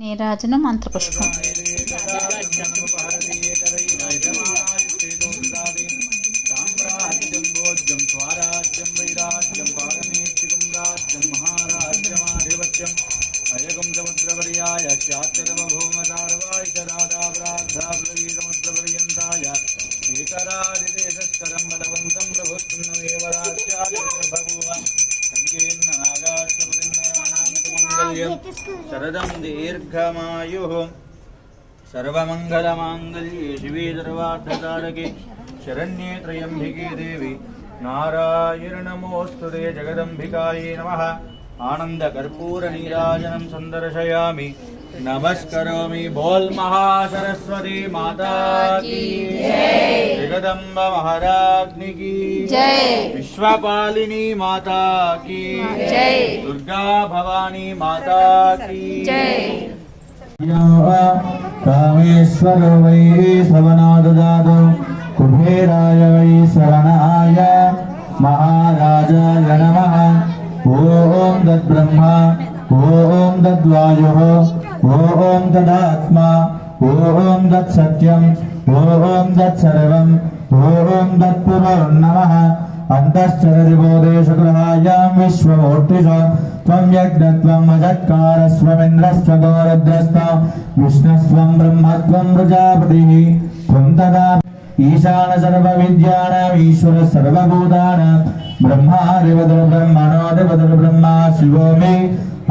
నీరాజన మంత్రపుష్పం సామ్రాజ్యం భోజ్యం స్వరాజ్యం రాజ్యం మహారాజ్యమాధిపత్యం అయగం సముద్రవర్యాయ చాచరమభూమసారవాయ మాంగళ్యం శరదం దీర్ఘమాయు సర్వమంగళమాంగళ్యే శివే సర్వార్థకారకే శరణ్యే త్రయంభికే దేవి నారాయణమోస్తుదే జగదంబికాయే నమ. ఆనందకర్పూరనీరాజనం సందర్శయామి. నమస్కరోమి బోల్ మహాసరస్వతి మాతా జగదంబ మహారాజ్నికి జై విశ్వపాలిని మాతాకి జై దుర్గా భవానీ మాతాకి జై కామేశ్వరో వై శవనాదాదు కుబేరాయ వై శరణాయ మహారాజాయ నమ ఓం తద్బ్రహ్మ ఓం తద్వాయు ఓం తదాత్మ ఓం తత్సత్యం ఓం తత్సర్వం ఓం తత్పురం నమ. అంతశ్చరదిబోధేశుగ్రహాయాం విశ్వమూర్తిష. త్వం యజ్ఞత్వం అజత్కారస్వమింద్రస్వగోరుద్రస్త. విష్ణస్వం బ్రహ్మత్వం ప్రజాపతి త్వం తదా ఈశాన సర్వ విద్యానాం ఈశ్వర సర్వభూతానాం బ్రహ్మాదివదులు బ్రహ్మణోదివదులు బ్రహ్మ శివో మే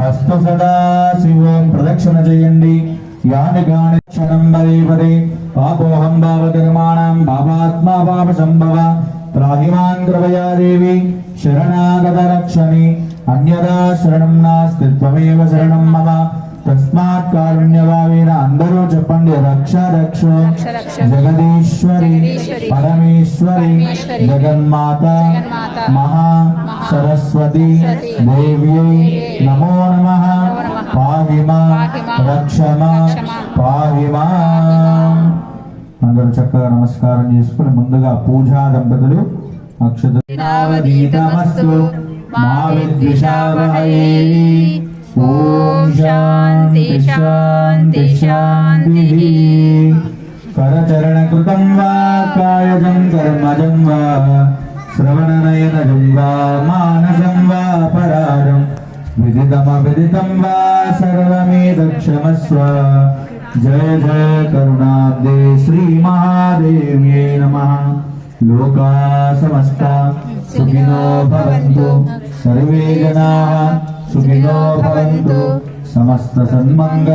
హస్తు సదా శివోం ప్రదక్షిణ చేయండి. యాని గాని క్షణం పదే పదే పాపోహం భావకర్మాణం పాపాత్మా పాప సంభవ త్రాహిమాన్ కృపయా దేవి శరణాగత రక్షణి అన్యదా శరణం నాస్తి త్వమేవ శరణం మమ తస్మాత్ కారుణ్యభావేన అందరూ చెప్పండి రక్ష రక్ష. జగదీశ్వరి పరమేశ్వరి జగన్మాత మహా సరస్వతి దేవ్యై నమో నమ. పాహిమా రక్షమా రక్షమా, పాహిమా అందరూ చక్కగా నమస్కారం చేసుకుని ముందుగా పూజా దంపతులు అక్షతమస్తు ఓం శాంతి శాంతి శాంతి. కృతం వా కాయజం కర్మజం వా శ్రవణనయనజం వా మానసం వా పరాజం. విదితమవిదితం వా సర్వమేదక్షమస్వ. జయ జయ కరుణాబ్దే శ్రీ మహాదేవ్యై నమ. లోకా సమస్త సుఖినో భవంతు. సర్వే జనా సుఖినో భవంతు. సమస్త సన్మంగళ